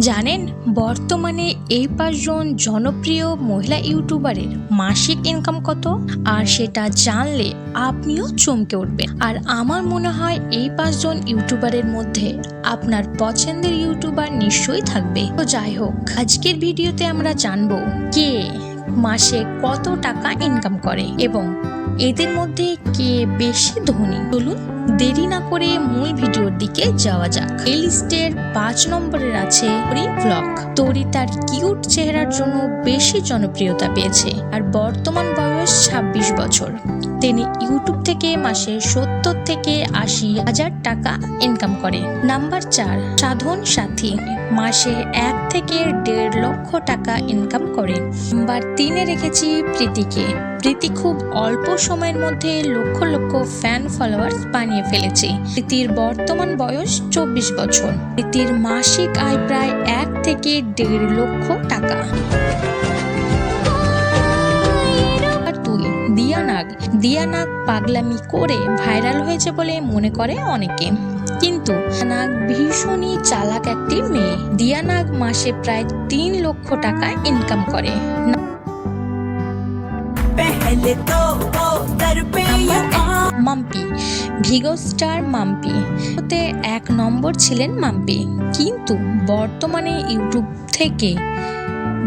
জানেন, বর্তমানে এই পাঁচজন জনপ্রিয় মহিলা ইউটিউবারের মাসিক ইনকাম কত? আর সেটা জানলে আপনিও চমকে উঠবেন। আর আমার মনে হয় এই পাঁচজন ইউটিউবারের মধ্যে আপনার পছন্দের ইউটিউবার নিশ্চয়ই থাকবে। তো যাই হোক, আজকের ভিডিওতে আমরা জানব কে মাসে কত টাকা ইনকাম করে এবং এদের মধ্যে কে বেশি ধনী? চলুন দেরি না করে মূল ভিডিওর দিকে যাওয়া যাক। এই লিস্টের পাঁচ নম্বরের আছে তরি ব্লগ তরি তার কিউট চেহারার জন্য বেশি জনপ্রিয়তা পেয়েছে, আর বর্তমান বয়স ২৬ বছর। তিনি ইউটিউব থেকে মাসে সত্তর থেকে আশি হাজার টাকা ইনকাম করে। নাম্বার চার, সাধন সাথী, মাসে এক থেকে দেড় লক্ষ টাকা ইনকাম করে। নাম্বার তিনে রেখেছি প্রীতিকে। প্রীতি খুব অল্প সময়ের মধ্যে লক্ষ লক্ষ ফ্যান ফলোয়ার্স বানিয়ে ফেলেছে। প্রীতির বর্তমান বয়স চব্বিশ বছর। প্রীতির মাসিক আয় প্রায় এক থেকে দেড় লক্ষ টাকা। নাগ দিয়া পাগলামি করে ভাইরাল হয়েছে বলে মনে করে অনেকে। কিন্তু নাগ ভীষণই চালাক একটি মেয়ে। দিয়া নাগ মাসে প্রায় তিন লক্ষ টাকা ইনকাম করে। Mampi Bigo star Mampi. তে এক নম্বর ছিলেন মাম্পি। কিন্তু বর্তমানে ইউটিউব থেকে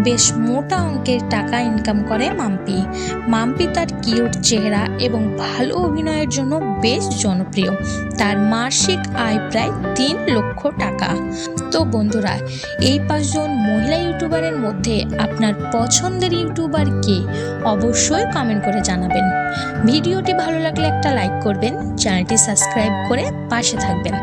বেশ মোটা অঙ্কের টাকা ইনকাম করে মাম্পি। মাম্পি তার কিউট চেহারা এবং ভালো অভিনয়ের জন্য বেশ জনপ্রিয়। তার মাসিক আয় প্রায় তিন লক্ষ টাকা। তো বন্ধুরা, এই পাঁচজন মহিলা ইউটিউবারের মধ্যে আপনার পছন্দের ইউটিউবার কে? অবশ্যই কমেন্ট করে জানাবেন। ভিডিওটি ভালো লাগলে একটা লাইক করবেন, চ্যানেলটি সাবস্ক্রাইব করে পাশে থাকবেন।